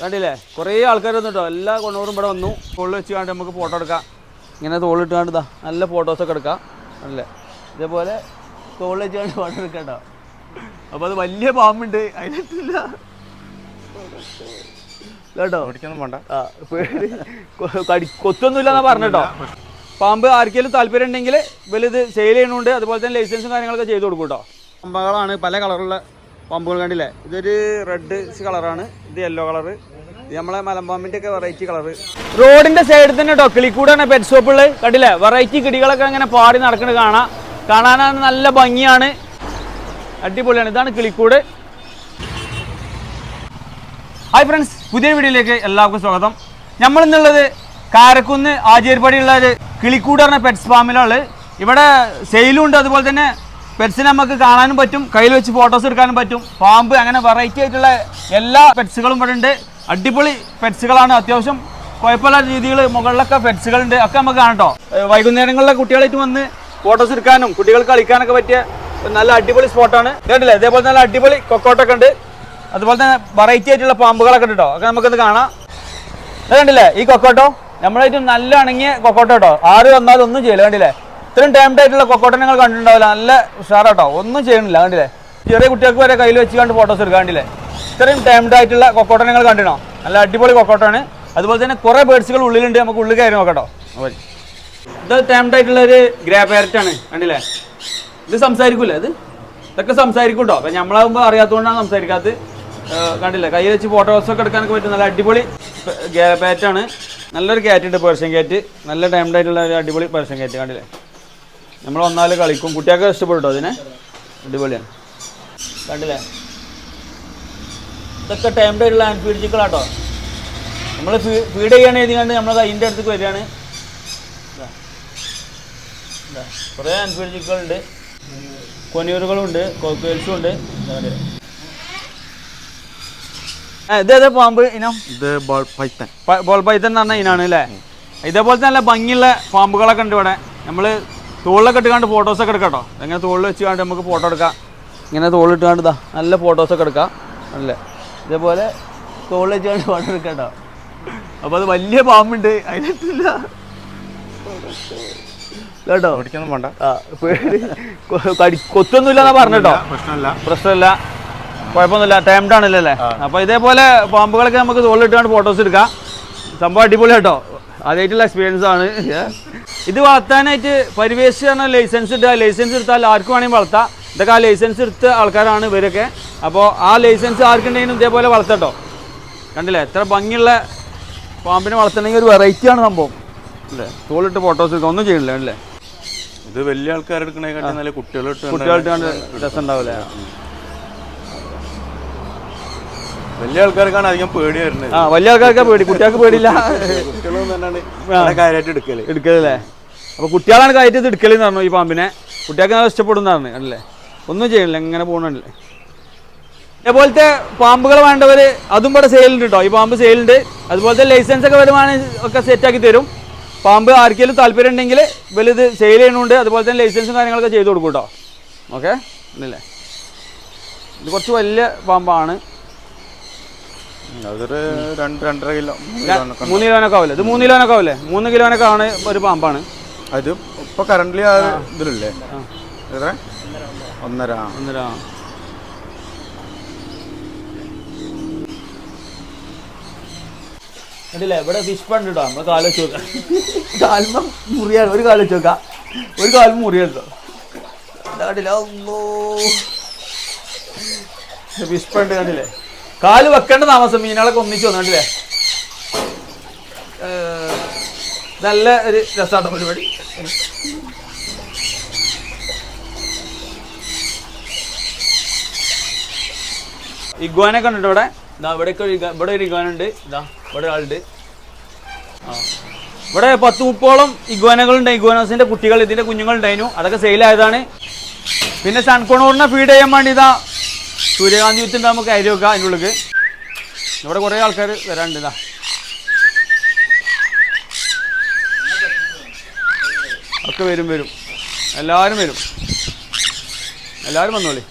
കണ്ടില്ലേ? കുറേ ആൾക്കാർ വന്നിട്ടോ. എല്ലാ കൊണ്ടോറും ഇവിടെ വന്നു. തോളിൽ വെച്ച് കണ്ട് നമുക്ക് ഫോട്ടോ എടുക്കാം. ഇങ്ങനെ തോളിട്ട് കണ്ടതാ നല്ല ഫോട്ടോസൊക്കെ എടുക്കാം. അല്ലേ ഇതേപോലെ തോളിൽ വെച്ച് കണ്ട് ഫോട്ടോ എടുക്കാം കേട്ടോ. അപ്പോൾ അത് വലിയ പാമ്പുണ്ട്. അതിലിട്ടില്ല. കേട്ടോ. കൊത്തൊന്നുമില്ലെന്നാ പറഞ്ഞിട്ടോ പാമ്പ് ആർക്കെങ്കിലും താല്പര്യം ഉണ്ടെങ്കിൽ വലുത് സെയിൽ ചെയ്യണുണ്ട് അതുപോലെ തന്നെ ലൈസൻസും കാര്യങ്ങളൊക്കെ ചെയ്ത് കൊടുക്കും കേട്ടോ. പാമ്പുകളാണ് പല കളറുള്ള പാമ്പുകൾ കണ്ടില്ലേ? ഇതൊരു റെഡ് കളറാണ് ഇത് യെല്ലോ കളറ് നമ്മളെ മലമ്പാമ്പിന്റെ ഒക്കെ വെറൈറ്റി കളറ് റോഡിന്റെ സൈഡിൽ തന്നെ കേട്ടോ കിളിക്കൂടാണ് പെറ്റ് ഷോപ്പുകൾ കണ്ടില്ലേ? വെറൈറ്റി കിടികളൊക്കെ അങ്ങനെ പാടി നടക്കുന്നത് കാണാം. കാണാനാണ് നല്ല ഭംഗിയാണ്. അടിപൊളിയാണ്. ഇതാണ് കിളിക്കൂട്. ഹായ് ഫ്രണ്ട്സ് പുതിയ വീഡിയോയിലേക്ക് എല്ലാവർക്കും സ്വാഗതം. നമ്മൾ ഇന്നുള്ളത് കാരക്കുന്ന് ആചേരിപ്പടിയുള്ള ഒരു കിളിക്കൂട് പറഞ്ഞ പെറ്റ്സ് ഫാമിലാണ് ഇവിടെ സെയിലും ഉണ്ട്. അതുപോലെ തന്നെ പെറ്റ്സിനെ നമുക്ക് കാണാനും പറ്റും. കയ്യിൽ വെച്ച് ഫോട്ടോസ് എടുക്കാനും പറ്റും. പാമ്പ് അങ്ങനെ വെറൈറ്റി ആയിട്ടുള്ള എല്ലാ പെറ്റ്സുകളും ഇവിടെ ഉണ്ട്. അടിപൊളി പെറ്റ്സുകളാണ് അത്യാവശ്യം കുഴപ്പമില്ലാത്ത രീതിയിൽ മുകളിലൊക്കെ പെറ്റ്സുകളുണ്ട് ഒക്കെ നമുക്ക് കാണാം കേട്ടോ വൈകുന്നേരങ്ങളിലെ കുട്ടികളായിട്ട് വന്ന് ഫോട്ടോസ് എടുക്കാനും കുട്ടികൾക്ക് കളിക്കാനൊക്കെ പറ്റിയ നല്ല അടിപൊളി സ്പോട്ടാണ് കേട്ടില്ലേ ഇതേപോലെ നല്ല അടിപൊളി കൊക്കോട്ടൊക്കെ ഉണ്ട്. അതുപോലെ തന്നെ വെറൈറ്റി ആയിട്ടുള്ള പാമ്പുകളൊക്കെ ഉണ്ട് കേട്ടോ ഒക്കെ നമുക്കത് കാണാം. കണ്ടില്ലേ ഈ കൊക്കോട്ടോ? നമ്മളായിട്ട് നല്ല ഇണങ്ങിയ കൊക്കോട്ടോ കേട്ടോ ആര് വന്നാലും ഒന്നും ചെയ്യില്ല. കണ്ടില്ലേ? ഇത്രയും ടൈം ആയിട്ടുള്ള കൊക്കോട്ടനങ്ങൾ കണ്ടിട്ടുണ്ടാവില്ല. നല്ല ഉഷാറാട്ടോ. ഒന്നും ചെയ്യണില്ല. കണ്ടില്ലേ? ചെറിയ കുട്ടികൾക്ക് വരെ കയ്യിൽ വെച്ച് കണ്ട് ഫോട്ടോസ് എടുക്കാൻ കണ്ടില്ലേ? ഇത്രയും ടൈംഡ് ആയിട്ടുള്ള കൊക്കോട്ടനങ്ങൾ കണ്ടിണോ നല്ല അടിപൊളി കൊക്കോട്ടാണ് അതുപോലെ തന്നെ കുറേ ബേഡ്സുകൾ ഉള്ളിലുണ്ട്. നമുക്ക് ഉള്ളിൽ കയറി നോക്കട്ടോ. ഇത് ടൈംഡ് ആയിട്ടുള്ള ഒരു ഗ്രേ പാരറ്റ് ആണ്. കണ്ടില്ലേ? ഇത് സംസാരിക്കൂലേ ഇത്? ഇതൊക്കെ സംസാരിക്കും കേട്ടോ അപ്പം നമ്മളാകുമ്പോൾ അറിയാത്തതുകൊണ്ടാണ് സംസാരിക്കാത്തത്. കണ്ടില്ലേ? കൈ വെച്ച് ഫോട്ടോസ് ഒക്കെ എടുക്കാനൊക്കെ പറ്റും. നല്ല അടിപൊളി പാറ്റാണ് നല്ലൊരു ക്യാറ്റ് ഉണ്ട് പേർഷ്യൻ ക്യാറ്റ് നല്ല ടൈംഡ് ആയിട്ടുള്ള ഒരു അടിപൊളി പേർഷ്യൻ ക്യാറ്റ് കണ്ടില്ലേ? നമ്മൾ വന്നാൽ കളിക്കും. കുട്ടികൾക്ക് ഇഷ്ടപ്പെടും അതിനെ? അടിപൊളിയാണ്. കണ്ടില്ലേ? ഇതൊക്കെ ടൈം ആയിട്ടുള്ള ആൻഫീഡ് ചിക്കളാട്ടോ നമ്മൾ ഫീഡ് ചെയ്യണേ എഴുതി കണ്ട് നമ്മൾ അതിന്റെ അടുത്തേക്ക് വരികയാണ്. കുറേ ആൻഫീഡ് ചിക്കളുണ്ട് കൊനിയൂറുകളുണ്ട് കോക്വേൽസും ഉണ്ട് ഇതേതാ പാമ്പ് ഇനം? ഇത് ബോൾ പൈത്തൻ ബോൾ പൈത്തൻ എന്ന് പറഞ്ഞ ഇനാണ് അല്ലേ ഇതേപോലത്തെ നല്ല ഭംഗിയുള്ള പാമ്പുകളൊക്കെ ഉണ്ട് ഇവിടെ. നമ്മൾ തോളിലൊക്കെ ഇട്ടുകാണ്ട് ഫോട്ടോസൊക്കെ എടുക്കാം കേട്ടോ ഇങ്ങനെ തോളിൽ വെച്ച് കണ്ട് നമുക്ക് ഫോട്ടോ എടുക്കാം. ഇങ്ങനെ തോളിലിട്ട് കണ്ട് ഇതാ നല്ല ഫോട്ടോസൊക്കെ എടുക്കാം. അല്ലേ? ഇതേപോലെ തോളിൽ വെച്ച് കണ്ട് ഫോട്ടോ എടുക്കാം കേട്ടോ അപ്പോൾ അത് വലിയ പാമ്പുണ്ട് അതിലിട്ടില്ല. കേട്ടോ? ഓടിക്കൊന്നും വേണ്ട. ആ പേടി. കൊത്തൊന്നുമില്ലെന്നാ പറഞ്ഞിട്ടോ പ്രശ്നമല്ല. പ്രശ്നമില്ല. കുഴപ്പമൊന്നുമില്ല. ടൈംഡ് ആണല്ലോ അല്ലേ? അപ്പോൾ ഇതേപോലെ പാമ്പുകളൊക്കെ നമുക്ക് തോളിലിട്ടാണ് ഫോട്ടോസ് എടുക്കാം. സംഭവം അടിപൊളി കേട്ടോ ആദ്യമായിട്ടുള്ള എക്സ്പീരിയൻസ് ആണ്. ഇത് വളർത്താനായിട്ട് പരിവേശ് പറഞ്ഞ ലൈസൻസ് ഉണ്ട് ലൈസൻസ് എടുത്താൽ ആർക്കും വേണമെങ്കിൽ വളർത്താം. ഇതൊക്കെ ആ ലൈസൻസ് എടുത്ത ആൾക്കാരാണ് ഇവരൊക്കെ. അപ്പോൾ ആ ലൈസൻസ് ആർക്കുണ്ടെങ്കിലും ഇതേപോലെ വളർത്തട്ടോ. കണ്ടില്ലേ? എത്ര ഭംഗിയുള്ള പാമ്പിനെ വളർത്തണമെങ്കിൽ ഒരു വെറൈറ്റിയാണ് സംഭവം. അല്ലേ? തോളിട്ട് ഫോട്ടോസ് എടുക്കുക. ഒന്നും ചെയ്യണില്ല അല്ലേ ഇത് വലിയ ആൾക്കാർ എടുക്കണേക്കാട്ടി നല്ല കുട്ടികളിട്ട് കുട്ടികളിട്ട് കണ്ട് രസം ഉണ്ടാവില്ലേ? വലിയ ആൾക്കാർക്കാണ് അധികം പേടി വരുന്നത്. ആ വലിയ ആൾക്കാർക്ക് പേടി. കുട്ടികൾക്ക് പേടിയില്ല. കാര്യമായിട്ട് എടുക്കൽ. എടുക്കലല്ലേ? അപ്പൊ കുട്ടികളാണ് കയറ്റി ഇത് എടുക്കലെന്ന് പറഞ്ഞു ഈ പാമ്പിനെ. കുട്ടികൾക്ക് നല്ല ഇഷ്ടപ്പെടുന്നതാണ് അല്ലേ? ഒന്നും ചെയ്യണില്ല ഇങ്ങനെ പോകണല്ലേ ഇതേപോലത്തെ പാമ്പുകൾ വേണ്ടവർ അതും ഇവിടെ സെയിലുണ്ട് കേട്ടോ ഈ പാമ്പ് സെയിലുണ്ട് അതുപോലത്തെ ലൈസൻസ് ഒക്കെ വരുവാണെങ്കിൽ ഒക്കെ സെറ്റാക്കി തരും. പാമ്പ് ആർക്കെങ്കിലും താല്പര്യം ഉണ്ടെങ്കിൽ വലുത് സെയിൽ ചെയ്യണുണ്ട്. അതുപോലെ തന്നെ ലൈസൻസും കാര്യങ്ങളൊക്കെ ചെയ്ത് കൊടുക്കും കേട്ടോ ഓക്കെ ഇല്ലേ? ഇത് കുറച്ച് വലിയ പാമ്പാണ്. അതൊരു രണ്ട് രണ്ടര കിലോ മൂന്ന് കിലോനൊക്കെ ആവില്ലേ? ഇത് മൂന്ന് കിലോനൊക്കെ ആവില്ലേ? മൂന്ന് കിലോനൊക്കെ ആണ് ഒരു പാമ്പാണ്. അത് ഇപ്പൊ കറന്റ് ഇതിലില്ലേ? എത്ര ഒന്നര. ഒന്നര. കണ്ടില്ലേ? ഇവിടെ ഫിഷ് പണ്ട് കേട്ടോ നമ്മൾ കാൽ വെച്ച് നോക്കാം. കാൽമ മുറിയാണ്. ഒരു കാൽ വെച്ച് നോക്കാം. ഒരു കാലം മുറിയാണ് കണ്ടില്ല? ഫിഷ് പണ്ട് കണ്ടില്ലേ? കാൽ വെക്കേണ്ട താമസം മീനുകളൊക്കെ ഒന്നിച്ച് വന്നിട്ടില്ലേ നല്ല ഒരു രസമാണ് പരിപാടി. ഇഗ്വാനെ കണ്ടിട്ട് ഇവിടെ? ഇതാ ഇവിടെയൊക്കെ ഇവിടെ ഒരു ഇഗ്വാന ഉണ്ട് ഇതാ ഇവിടെ ഒരാളുണ്ട്. ആ. ഇവിടെ പത്ത് മുപ്പോളം ഇഗ്വാനകളുണ്ട്. ഇഗ്വാനോസിന്റെ കുട്ടികൾ ഇതിന്റെ കുഞ്ഞുങ്ങൾ കുഞ്ഞുങ്ങളുണ്ടായിരുന്നു. അതൊക്കെ സെയിലായതാണ് പിന്നെ സൺകോണൂറിനെ ഫീഡ് ചെയ്യാൻ വേണ്ടി ഇതാ സൂര്യകാന്തി വിത്തിന്റെ നമുക്ക് അരി വെക്കാം അതിന്റെ ഉള്ളിൽ ഇവിടെ കുറേ ആൾക്കാർ വരാനുണ്ട് ഇതാ. ഒക്കെ വരും വരും. എല്ലാവരും വരും. എല്ലാവരും വന്നോളി.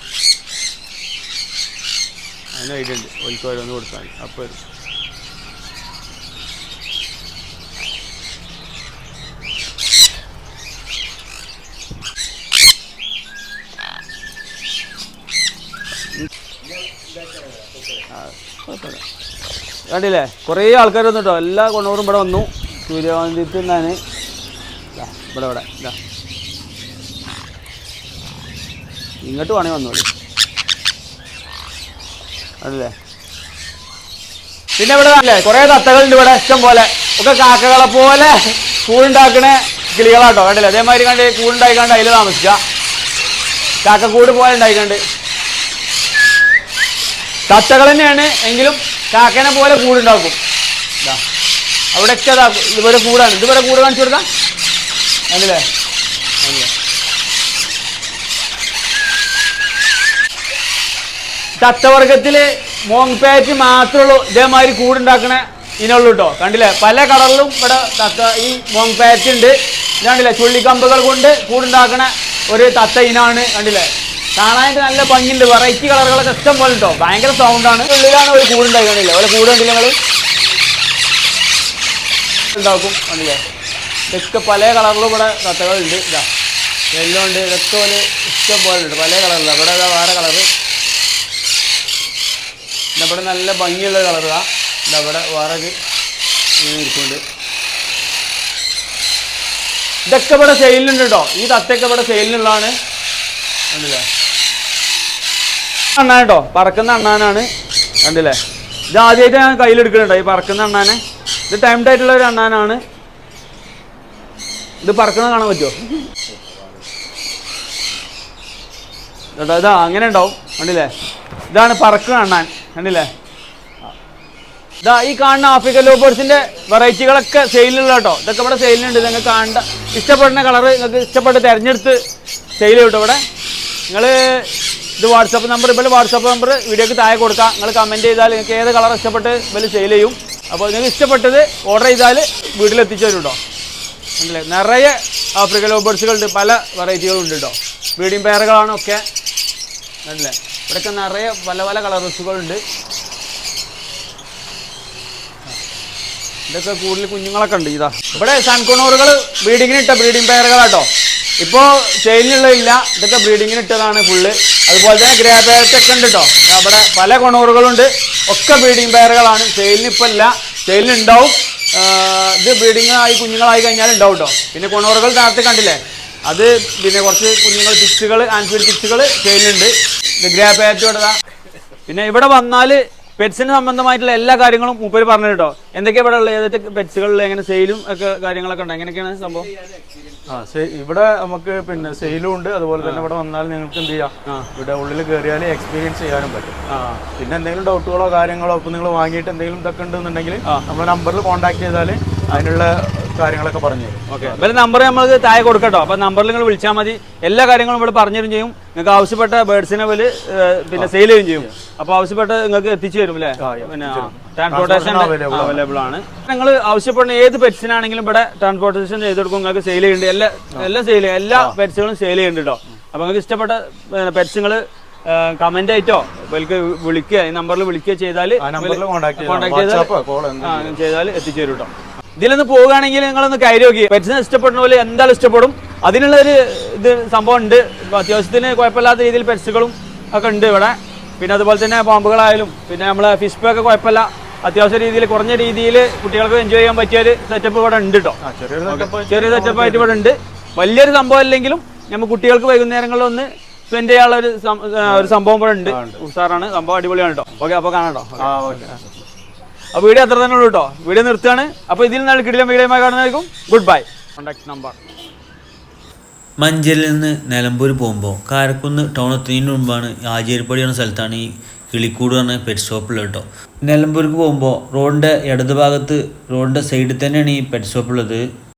അതിന് ഐഡിയ ഉണ്ട്. ഒലിക്ക് ഓരോന്ന് കൊടുത്താൽ അപ്പോൾ വരും കുഴപ്പമില്ല കണ്ടില്ലേ? കുറേ ആൾക്കാർ വന്നു കേട്ടോ എല്ലാ കൊണ്ടോറും ഇവിടെ വന്നു. സൂര്യകാന്തിത്തിൽ ഞാൻ ഇവിടെ ഇവിടെ ഇങ്ങോട്ട് വേണേ വന്നു അതല്ലേ പിന്നെ ഇവിടെ അല്ലേ കുറേ തത്തകളുണ്ട് ഇവിടെ ഇഷ്ടം പോലെ ഒക്കെ കാക്കകളെ പോലെ കൂടുണ്ടാക്കണ കിളികളാട്ടോ. കണ്ടില്ലേ? അതേമാതിരി കണ്ട് കൂടുണ്ടായിക്കാണ്ട് അതിൽ താമസിക്കാം. കാക്കക്കൂട് പോലെ ഉണ്ടായിക്കണ്ട്. തത്തകൾ തന്നെയാണ്. എങ്കിലും കാക്കനെ പോലെ കൂടുണ്ടാക്കും. ഇതാ അവിടെയൊക്കെ അതാ ഇതുപോലെ കൂടാണ്. ഇതുപോലെ കൂട് കാണിച്ചു കൊടുക്കാം. കണ്ടില്ലേ കണ്ടില്ലേ തത്തവർഗത്തിൽ മോങ്പേറ്റ് മാത്രമുള്ളൂ ഇതേമാതിരി കൂടുണ്ടാക്കണ ഇനുള്ളൂ കേട്ടോ കണ്ടില്ലേ? പല കളറിലും ഇവിടെ തത്ത ഈ മോങ്പേറ്റ് ഉണ്ട്. ഇതാണ്ടില്ലേ? ചുള്ളിക്കമ്പുകൾ കൊണ്ട് കൂടുണ്ടാക്കണ ഒരു തത്ത ഇനാണ്. കണ്ടില്ലേ? കാണാനായിട്ട് നല്ല ഭംഗിയുണ്ട്. വെറൈറ്റി കളറുകളൊക്കെ ഇഷ്ടം പോലെ ഉണ്ടോ? ഭയങ്കര സൗണ്ടാണ് ഉള്ളിലാണ് ഒരു കൂടുണ്ടായി ഉണ്ടായിരുന്നില്ല? ഒരു കൂട് കണ്ടില്ല നിങ്ങൾ ഉണ്ടാക്കും കണ്ടില്ലേ? ഇതൊക്കെ പല കളറിലും ഇവിടെ തത്തകളുണ്ട്. ഇതാ. യെല്ലോ ഉണ്ട്. ഇതൊക്കെ ഒരു ഇഷ്ടം പോലെ ഉണ്ട്. പല കളറിലാണ് ഇവിടെ ഇതാ വേറെ കളറ്. ഇവിടെ നല്ല ഭംഗിയുള്ള കളറാ ഇതാ. വേറെ ഇങ്ങനെ ഇരിക്കുന്നുണ്ട് ഇതൊക്കെ ഇവിടെ സെയിലിനുണ്ട് കേട്ടോ. ഈ തത്തയൊക്കെ ഇവിടെ സെയിലിനുള്ളതാണ് കണ്ടില്ലേ? അണ്ണാൻ കേട്ടോ പറക്കുന്ന അണ്ണാനാണ്. കണ്ടില്ലേ? ഇത് ആദ്യമായിട്ട് ഞാൻ കയ്യിലെടുക്കുന്നുണ്ടോ ഈ പറക്കുന്ന അണ്ണാനെ. ഇത് ടൈംഡ് ആയിട്ടുള്ള ഒരു അണ്ണാനാണ്. ഇത് പറക്കുന്നത് കാണാൻ പറ്റുമോ കേട്ടോ ഇതാ അങ്ങനെ ഉണ്ടാവും. കണ്ടില്ലേ? ഇതാണ് പറക്കുന്ന അണ്ണാൻ. കണ്ടില്ലേ? ഇതാ ഈ കാണുന്ന ആഫ്രിക്കൻ ലോബേഴ്സിന്റെ വെറൈറ്റികളൊക്കെ സെയിലുള്ള കേട്ടോ ഇതൊക്കെ ഇവിടെ സെയിലുണ്ട് നിങ്ങൾക്ക് കാണേണ്ട. ഇഷ്ടപ്പെടുന്ന കളറ് നിങ്ങൾക്ക് ഇഷ്ടപ്പെട്ട് തിരഞ്ഞെടുത്ത് സെയിൽ കിട്ടും ഇവിടെ. നിങ്ങൾ ഇത് വാട്സപ്പ് നമ്പർ ഇപ്പോൾ വാട്സപ്പ് നമ്പർ വീഡിയോക്ക് താഴെ കൊടുക്കാം. നിങ്ങൾ കമന്റ് ചെയ്താൽ നിങ്ങൾക്ക് ഏത് കളർ ഇഷ്ടപ്പെട്ട് ഇവർ സെയിൽ ചെയ്യും. അപ്പോൾ നിങ്ങൾക്ക് ഇഷ്ടപ്പെട്ടത് ഓർഡർ ചെയ്താൽ വീട്ടിലെത്തിച്ചു തരും കേട്ടോ അല്ലേ നിറയെ ആഫ്രിക്കൻ ലോബേഴ്സുകളുണ്ട് പല വെറൈറ്റികളുണ്ട് കേട്ടോ. ബ്രീഡിംഗ് പെയറുകളാണ് ഒക്കെ. കണ്ടില്ലേ ഇവിടെയൊക്കെ നിറയെ പല പല കളർസുകളുണ്ട് ഇതൊക്കെ കൂടുതൽ കുഞ്ഞുങ്ങളൊക്കെ ഉണ്ട് ഇതാ. ഇവിടെ സൺകുണോറുകൾ ബ്രീഡിങ്ങിന് ഇട്ട ബ്രീഡിംഗ് പെയറുകളാട്ടോ ഇപ്പോൾ ഇല്ല ഇതൊക്കെ ബ്രീഡിങ്ങിന് ഇട്ടതാണ് ഫുള്ള് അതുപോലെ തന്നെ ഗ്രേ പെയർട്ടൊക്കെ ഉണ്ട് കേട്ടോ അവിടെ പല കൊണോറുകളുണ്ട്. ഒക്കെ ബ്രീഡിംഗ് പെയറുകളാണ് ചെയിലിന് ഇപ്പം ഇല്ല. സെയിലിന് ഉണ്ടാവും ഇത് ബ്രീഡിങ് ആയി കുഞ്ഞുങ്ങളായി കഴിഞ്ഞാൽ ഉണ്ടാവും കേട്ടോ പിന്നെ കൊണോറുകൾ നേരത്തെ കണ്ടില്ലേ? അത് പിന്നെ കുറച്ച് കുഞ്ഞുങ്ങൾ പിക്സുകൾ ആൻഫീൽഡ് പിക്സുകൾ ചെയിലുണ്ട് ഗ്രേ ഇവിടെ പിന്നെ ഇവിടെ വന്നാൽ പെറ്റ്സിന് സംബന്ധമായിട്ടുള്ള എല്ലാ കാര്യങ്ങളും മൂപ്പര് പറഞ്ഞു കേട്ടോ എന്തൊക്കെയാ ഇവിടെ ഉള്ളത്? ഏതൊക്കെ പെറ്റ്സുകളിൽ എങ്ങനെ സെയിലും ഒക്കെ കാര്യങ്ങളൊക്കെ ഉണ്ട്? എങ്ങനെയൊക്കെയാണ് സംഭവം? ആ ഇവിടെ നമുക്ക് പിന്നെ സെയിലും ഉണ്ട്. അതുപോലെ തന്നെ ഇവിടെ വന്നാൽ നിങ്ങൾക്ക് എന്ത് ചെയ്യാം? ഇവിടെ ഉള്ളിൽ കയറിയാൽ എക്സ്പീരിയൻസ് ചെയ്യാനും പറ്റും. പിന്നെ എന്തെങ്കിലും ഡൗട്ടുകളോ കാര്യങ്ങളോ ഇപ്പം നിങ്ങൾ വാങ്ങിയിട്ട് എന്തെങ്കിലും ഇതൊക്കെ ഉണ്ടെന്നുണ്ടെങ്കിൽ. നമ്മുടെ നമ്പറിൽ കോൺടാക്ട് ചെയ്താൽ അതിനുള്ള കാര്യങ്ങളൊക്കെ പറഞ്ഞു തരും. ഓക്കെ. ഇവരെ നമ്പർ നമ്മൾ താഴെ കൊടുക്കട്ടോ. അപ്പൊ നമ്പറിൽ നിങ്ങൾ വിളിച്ചാൽ മതി. എല്ലാ കാര്യങ്ങളും ഇവിടെ പറഞ്ഞു തരും ചെയ്യും. നിങ്ങൾക്ക് ആവശ്യപ്പെട്ട ബേഡ്സിനെ ഇവർ പിന്നെ സെയിൽ ചെയ്യും ചെയ്യും. അപ്പോൾ ആവശ്യപ്പെട്ട നിങ്ങൾക്ക് എത്തിച്ചു തരും അല്ലേ? പിന്നെ ട്രാൻസ്പോർട്ടേഷൻ. അവൈലബിൾ ആണ്. നിങ്ങൾ ആവശ്യപ്പെടുന്ന ഏത് പെറ്റ്സിനാണെങ്കിലും ഇവിടെ ട്രാൻസ്പോർട്ടേഷൻ ചെയ്ത് കൊടുക്കും. നിങ്ങൾക്ക് സെയിൽ ചെയ്യുന്നുണ്ട് എല്ലാ എല്ലാം സെയിൽ ചെയ്യും എല്ലാ പെറ്റ്സുകളും സെയിൽ ചെയ്യുന്നുണ്ട് കേട്ടോ അപ്പോൾ നിങ്ങൾക്ക് ഇഷ്ടപ്പെട്ട പെറ്റ്സുകൾ കമന്റ് ആയിട്ടോ ഇവർക്ക് വിളിക്കുക. ഈ നമ്പറിൽ വിളിക്കുക ചെയ്താൽ കോൺടാക്ട് ചെയ്താൽ എത്തിച്ചേരും കേട്ടോ ഇതിലൊന്ന് പോവുകയാണെങ്കിൽ നിങ്ങളൊന്ന് കയറി നോക്കി. പെറ്റ്സിനെ ഇഷ്ടപ്പെടുന്ന പോലെ എന്തായാലും ഇഷ്ടപ്പെടും. അതിനുള്ള ഒരു ഇത് സംഭവം ഉണ്ട് അത്യാവശ്യത്തിന് കുഴപ്പമില്ലാത്ത രീതിയിൽ പെറ്റ്സുകളും ഒക്കെ ഉണ്ട് ഇവിടെ. പിന്നെ അതുപോലെ തന്നെ പാമ്പുകളായാലും പിന്നെ നമ്മളെ ഫിഷ് പേ ഒക്കെ കുഴപ്പമില്ല. അത്യാവശ്യ രീതിയിൽ കുറഞ്ഞ രീതിയിൽ കുട്ടികൾക്ക് എൻജോയ് ചെയ്യാൻ പറ്റിയ ഒരു സെറ്റപ്പ് ഇവിടെ ഉണ്ട് കേട്ടോ ചെറിയൊരു ചെറിയ സെറ്റപ്പ് ആയിട്ട് ഇവിടെ ഉണ്ട്. വലിയൊരു സംഭവം അല്ലെങ്കിലും നമ്മൾ കുട്ടികൾക്ക് വൈകുന്നേരങ്ങളിൽ ഒന്ന് സ്പെൻഡ് ചെയ്യാനുള്ള ഒരു ഒരു സംഭവം ഇവിടെ ഉണ്ട്. ഉസാറാണ്. സംഭവം അടിപൊളിയാണ് കേട്ടോ ഓക്കെ അപ്പോൾ കാണാം കേട്ടോ അപ്പോൾ വീഡിയോ അത്ര തന്നെ ഉള്ളൂ കേട്ടോ വീഡിയോ നിർത്തുകയാണ്. അപ്പോൾ ഇതിൽ നിന്നാണ് കിടിലം വീഡിയോ കാണുന്നതായിരിക്കും. ഗുഡ് ബൈ കോൺടാക്ട് നമ്പർ മഞ്ചേരിയിൽ നിന്ന് നിലമ്പൂർ പോകുമ്പോൾ കാരക്കുന്ന് ടൗൺ എത്തുന്നതിന് മുമ്പാണ് ആചേരിപ്പടി എന്ന സ്ഥലത്താണ് ഈ കിളിക്കൂട് പറഞ്ഞ പെറ്റ് ഷോപ്പുള്ളത് കേട്ടോ നിലമ്പൂർക്ക് പോകുമ്പോൾ റോഡിന്റെ ഇടതുഭാഗത്ത് റോഡിന്റെ സൈഡിൽ തന്നെയാണ് ഈ പെറ്റ് ഷോപ്പുള്ളത്